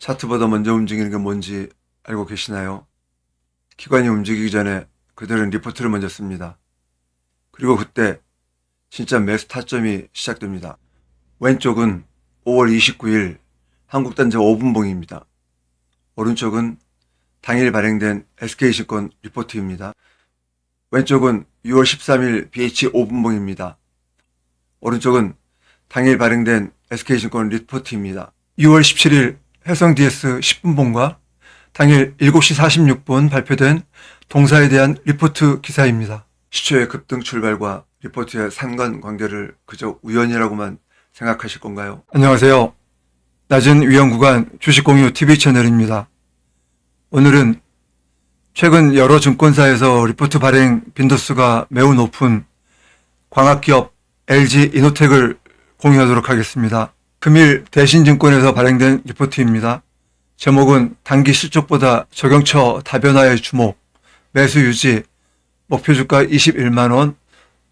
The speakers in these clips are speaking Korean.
차트보다 먼저 움직이는 게 뭔지 알고 계시나요? 기관이 움직이기 전에 그들은 리포트를 먼저 씁니다. 그리고 그때 진짜 매수 타점이 시작됩니다. 왼쪽은 5월 29일 한국단지 5분봉입니다. 오른쪽은 당일 발행된 SK증권 리포트입니다. 왼쪽은 6월 13일 BH 5분봉입니다. 오른쪽은 당일 발행된 SK증권 리포트입니다. 6월 17일 해성 DS 10분봉과 당일 7시 46분 발표된 동사에 대한 리포트 기사입니다. 시초의 급등 출발과 리포트의 상관 관계를 그저 우연이라고만 생각하실 건가요? 안녕하세요. 낮은 위험 구간 주식공유 TV 채널입니다. 오늘은 최근 여러 증권사에서 리포트 발행 빈도수가 매우 높은 광학기업 LG 이노텍을 공유하도록 하겠습니다. 금일 대신증권에서 발행된 리포트입니다. 제목은 단기 실적보다 적용처 다변화의 주목, 매수 유지, 목표 주가 21만원,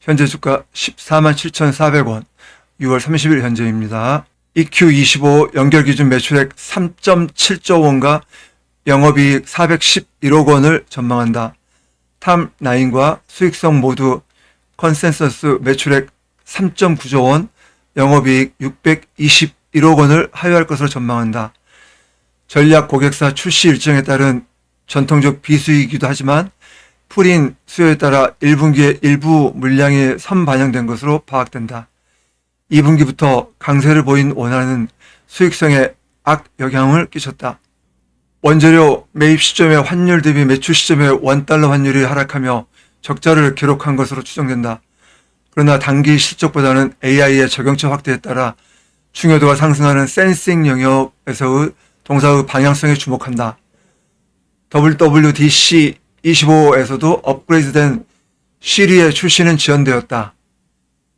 현재 주가 14만 7,400원, 6월 30일 현재입니다. EQ25 연결 기준 매출액 3.7조 원과 영업이익 411억 원을 전망한다. 탐9과 수익성 모두 컨센서스 매출액 3.9조 원, 영업이익 621억 원을 하회할 것으로 전망한다. 전략 고객사 출시 일정에 따른 전통적 비수이기도 하지만 풀인 수요에 따라 1분기에 일부 물량이 선반영된 것으로 파악된다. 2분기부터 강세를 보인 원화는 수익성에 악영향을 끼쳤다. 원재료 매입 시점의 환율 대비 매출 시점의 원달러 환율이 하락하며 적자를 기록한 것으로 추정된다. 그러나 단기 실적보다는 AI의 적용처 확대에 따라 중요도가 상승하는 센싱 영역에서의 동사의 방향성에 주목한다. WWDC25에서도 업그레이드된 시리의 출시는 지연되었다.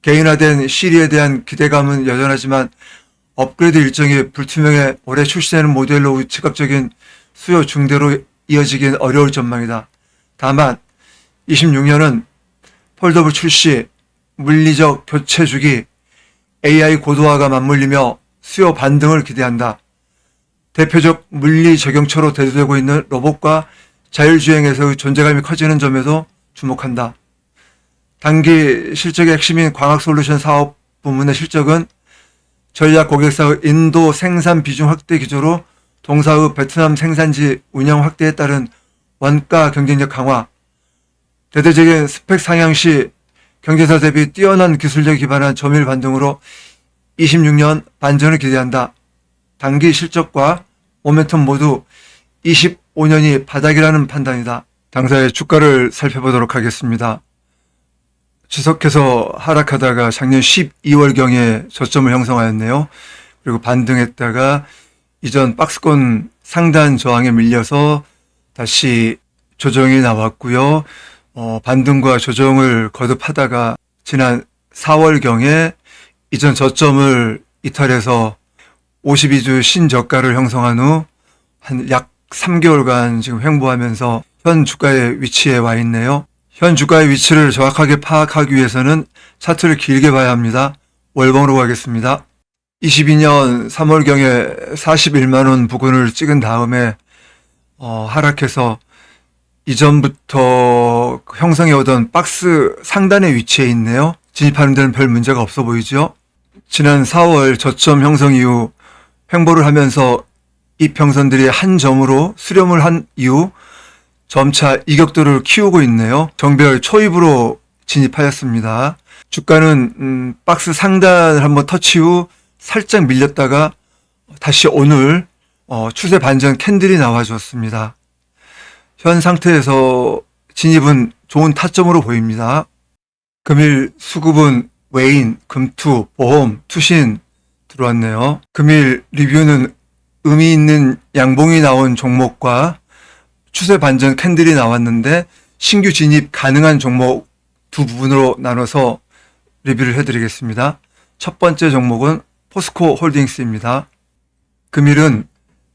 개인화된 시리에 대한 기대감은 여전하지만 업그레이드 일정이 불투명해 올해 출시되는 모델로 즉각적인 수요 중대로 이어지긴 어려울 전망이다. 다만 26년은 폴더블 출시, 물리적 교체 주기, AI 고도화가 맞물리며 수요 반등을 기대한다. 대표적 물리 적용처로 대두되고 있는 로봇과 자율주행에서의 존재감이 커지는 점에도 주목한다. 단기 실적의 핵심인 광학솔루션 사업 부문의 실적은 전략 고객사의 인도 생산 비중 확대 기조로 동사의 베트남 생산지 운영 확대에 따른 원가 경쟁력 강화, 대대적인 스펙 상향 시 경제사 대비 뛰어난 기술력 기반한 점유율 반등으로 26년 반전을 기대한다. 단기 실적과 모멘텀 모두 25년이 바닥이라는 판단이다. 당사의 주가를 살펴보도록 하겠습니다. 지속해서 하락하다가 작년 12월경에 저점을 형성하였네요. 그리고 반등했다가 이전 박스권 상단 저항에 밀려서 다시 조정이 나왔고요. 어, 반등과 조정을 거듭하다가 지난 4월경에 이전 저점을 이탈해서 52주 신저가를 형성한 후 한 약 3개월간 지금 횡보하면서 현 주가의 위치에 와 있네요. 현 주가의 위치를 정확하게 파악하기 위해서는 차트를 길게 봐야 합니다. 월봉으로 가겠습니다. 22년 3월경에 41만원 부근을 찍은 다음에 어, 하락해서 이전부터 형성해 오던 박스 상단에 위치해 있네요. 진입하는 데는 별 문제가 없어 보이죠? 지난 4월 저점 형성 이후 횡보를 하면서 이평선들이 한 점으로 수렴을 한 이후 점차 이격도를 키우고 있네요. 정별 초입으로 진입하였습니다. 주가는 음, 박스 상단을 한번 터치 후 살짝 밀렸다가 다시 오늘 어, 추세 반전 캔들이 나와줬습니다. 현 상태에서 진입은 좋은 타점으로 보입니다. 금일 수급은 외인, 금투, 보험, 투신 들어왔네요. 금일 리뷰는 의미 있는 양봉이 나온 종목과 추세 반전 캔들이 나왔는데 신규 진입 가능한 종목 두 부분으로 나눠서 리뷰를 해드리겠습니다. 첫 번째 종목은 포스코 홀딩스입니다. 금일은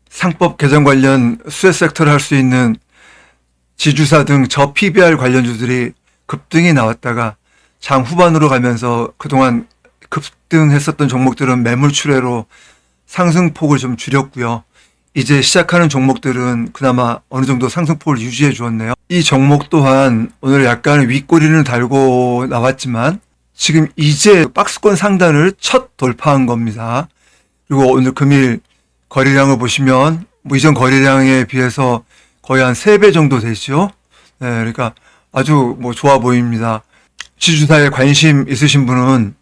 상법 개정 관련 수혜 섹터를 할 수 있는 지주사 등 저 PBR 관련주들이 급등이 나왔다가 장 후반으로 가면서 그동안 급등했었던 종목들은 매물 출회로 상승폭을 좀 줄였고요. 이제 시작하는 종목들은 그나마 어느 정도 상승폭을 유지해 주었네요. 이 종목 또한 오늘 약간 윗꼬리는 달고 나왔지만 지금 이제 박스권 상단을 첫 돌파한 겁니다. 그리고 오늘 금일 거래량을 보시면 뭐 이전 거래량에 비해서 거의 한 3배 정도 되죠. 네, 그러니까 아주 뭐 좋아 보입니다. 지주사에 관심 있으신 분은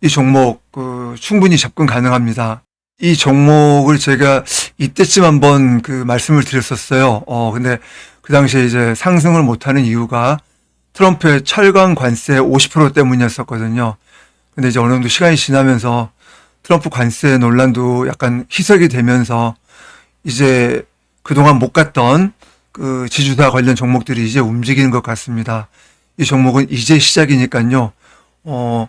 이 종목 그 충분히 접근 가능합니다. 이 종목을 제가 이때쯤 한번 그 말씀을 드렸었어요. 어, 근데 그 당시에 이제 상승을 못하는 이유가 트럼프의 철강 관세 50% 때문이었었거든요. 근데 이제 어느 정도 시간이 지나면서 트럼프 관세 논란도 약간 희석이 되면서 이제 그동안 못 갔던 그 지주사 관련 종목들이 이제 움직이는 것 같습니다. 이 종목은 이제 시작이니까요. 어,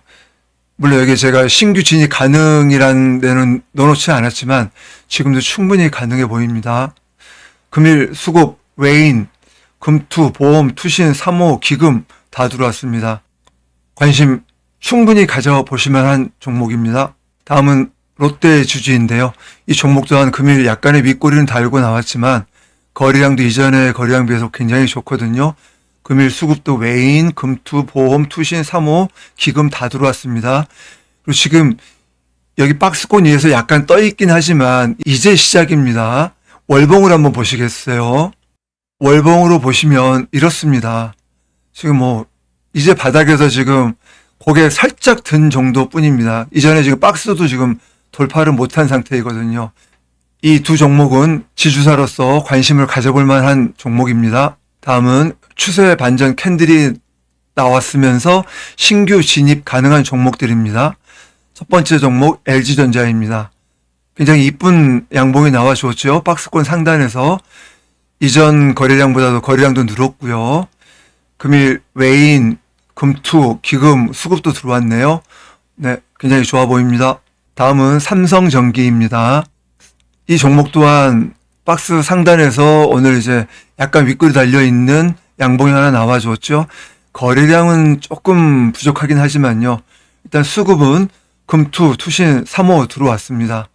물론 여기 제가 신규 진입 가능이라는 데는 넣어놓지 않았지만 지금도 충분히 가능해 보입니다. 금일 수급 외인, 금투, 보험, 투신, 사모, 기금 다 들어왔습니다. 관심 충분히 가져보시면 한 종목입니다. 다음은 롯데 주주인데요. 이 종목 또한 금일 약간의 윗꼬리는 달고 나왔지만 거래량도 이전의 거래량 비해서 굉장히 좋거든요. 금일 수급도 외인, 금투, 보험, 투신, 사모, 기금 다 들어왔습니다. 그리고 지금 여기 박스권 위에서 약간 떠 있긴 하지만 이제 시작입니다. 월봉을 한번 보시겠어요? 월봉으로 보시면 이렇습니다. 지금 뭐 이제 바닥에서 지금 고개 살짝 든 정도 뿐입니다. 이전에 지금 박스도 지금 돌파를 못한 상태이거든요. 이 두 종목은 지주사로서 관심을 가져볼 만한 종목입니다. 다음은 추세 반전 캔들이 나왔으면서 신규 진입 가능한 종목들입니다. 첫 번째 종목 LG전자입니다. 굉장히 이쁜 양봉이 나와 주었죠. 박스권 상단에서 이전 거래량보다도 거래량도 늘었고요. 금일 외인, 금투, 기금, 수급도 들어왔네요. 네, 굉장히 좋아 보입니다. 다음은 삼성전기입니다. 이 종목 또한 박스 상단에서 오늘 이제 약간 윗골이 달려 있는 양봉이 하나 나와 줬죠. 거래량은 조금 부족하긴 하지만요. 일단 수급은 금투, 투신, 3호 들어왔습니다.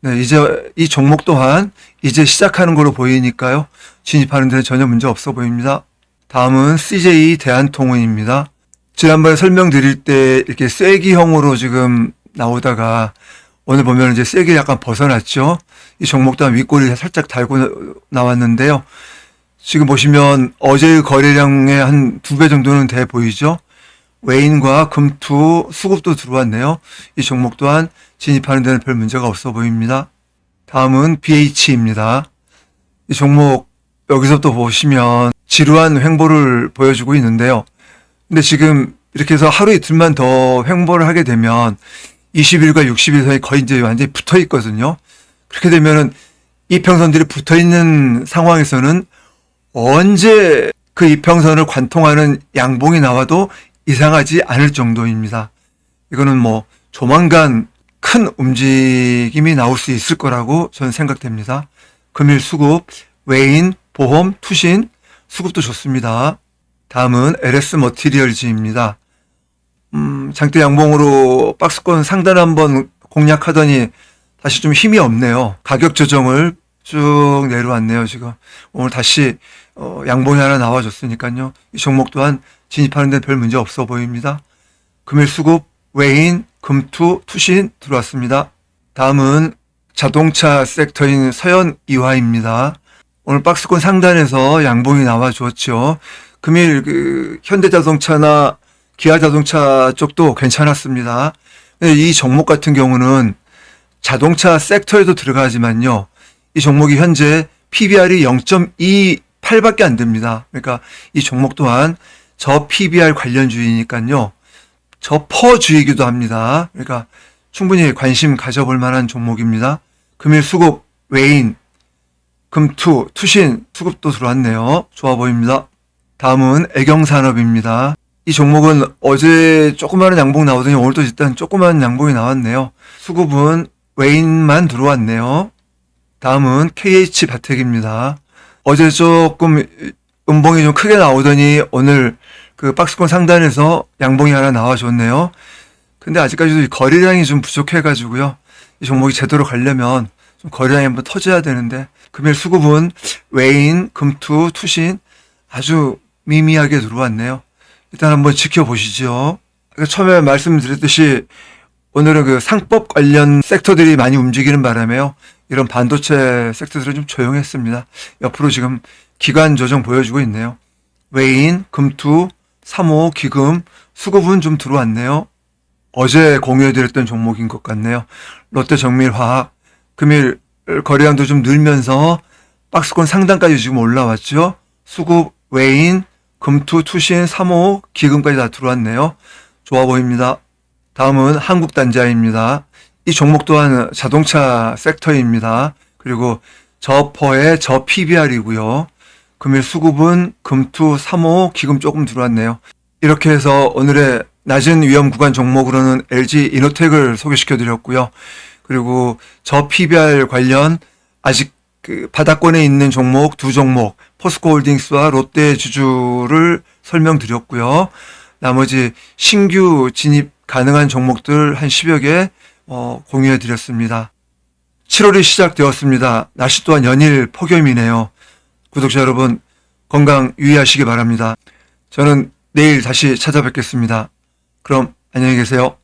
네, 이제 이 종목 또한 이제 시작하는 거로 보이니까요. 진입하는 데는 전혀 문제 없어 보입니다. 다음은 CJ 대한통운입니다. 지난번에 설명드릴 때 이렇게 쐐기형으로 지금 나오다가 오늘 보면 이제 쐐기 약간 벗어났죠. 이 종목 또한 윗골이 살짝 달고 나왔는데요. 지금 보시면 어제의 거래량의 한 두 배 정도는 돼 보이죠. 외인과 금투 수급도 들어왔네요. 이 종목 또한 진입하는 데는 별 문제가 없어 보입니다. 다음은 BH입니다. 이 종목 여기서부터 보시면 지루한 횡보를 보여주고 있는데요. 근데 지금 이렇게 해서 하루 이틀만 더 횡보를 하게 되면 20일과 60일 사이 거의 이제 완전히 붙어 있거든요. 그렇게 되면은 이평선들이 붙어 있는 상황에서는 언제 그 이평선을 관통하는 양봉이 나와도 이상하지 않을 정도입니다. 이거는 뭐 조만간 큰 움직임이 나올 수 있을 거라고 저는 생각됩니다. 금일 수급, 외인, 보험, 투신, 수급도 좋습니다. 다음은 LS 머티리얼즈입니다. 음, 장대 양봉으로 박스권 상단 한번 공략하더니 다시 좀 힘이 없네요. 가격 조정을 쭉 내려왔네요, 지금. 오늘 다시, 어, 양봉이 하나 나와줬으니까요. 이 종목 또한 진입하는 데는 별 문제 없어 보입니다. 금일 수급, 외인, 금투, 투신 들어왔습니다. 다음은 자동차 섹터인 서현 이화입니다. 오늘 박스권 상단에서 양봉이 나와 주었죠. 금일 그 현대자동차나 기아자동차 쪽도 괜찮았습니다. 이 종목 같은 경우는 자동차 섹터에도 들어가지만요. 이 종목이 현재 PBR이 0.28밖에 안 됩니다. 그러니까 이 종목 또한 저 PBR 관련주의니까요. 저 퍼주이기도 합니다. 그러니까 충분히 관심 가져볼 만한 종목입니다. 금일 수급 외인, 금투, 투신 수급도 들어왔네요. 좋아 보입니다. 다음은 애경산업입니다. 이 종목은 어제 조그마한 양봉 나오더니 오늘도 일단 조그마한 양봉이 나왔네요. 수급은 외인만 들어왔네요. 다음은 KH 바텍입니다. 어제 조금 음봉이 좀 크게 나오더니 오늘 그 박스권 상단에서 양봉이 하나 나와줬네요. 근데 아직까지도 거래량이 좀 부족해가지고요. 이 종목이 제대로 가려면 좀좀 거래량이 한번 터져야 되는데 금일 수급은 외인, 금투, 투신 아주 미미하게 들어왔네요. 일단 한번 지켜보시죠. 처음에 말씀드렸듯이 오늘은 그 상법 관련 섹터들이 많이 움직이는 바람에요. 이런 반도체 섹터들은 좀 조용했습니다. 옆으로 지금 기관 조정 보여주고 있네요. 외인, 금투, 3호, 기금, 수급은 좀 들어왔네요. 어제 공유해드렸던 종목인 것 같네요. 롯데 정밀화학, 금일 거래량도 좀 늘면서 박스권 상단까지 지금 올라왔죠. 수급, 외인, 금투, 투신, 3호, 기금까지 다 들어왔네요. 좋아 보입니다. 다음은 한국단자입니다. 이 종목 또한 자동차 섹터입니다. 그리고 저퍼의 저 PBR이고요. 금일 수급은 금투 3호 기금 조금 들어왔네요. 이렇게 해서 오늘의 낮은 위험 구간 종목으로는 LG 이노텍을 소개시켜 드렸고요. 그리고 저 PBR 관련 아직 그 바닥권에 있는 종목 두 종목 포스코 홀딩스와 롯데 주주를 설명드렸고요. 나머지 신규 진입 가능한 종목들 한 10여 개 어, 공유해 드렸습니다. 7월이 시작되었습니다. 날씨 또한 연일 폭염이네요. 구독자 여러분 건강 유의하시기 바랍니다. 저는 내일 다시 찾아뵙겠습니다. 그럼 안녕히 계세요.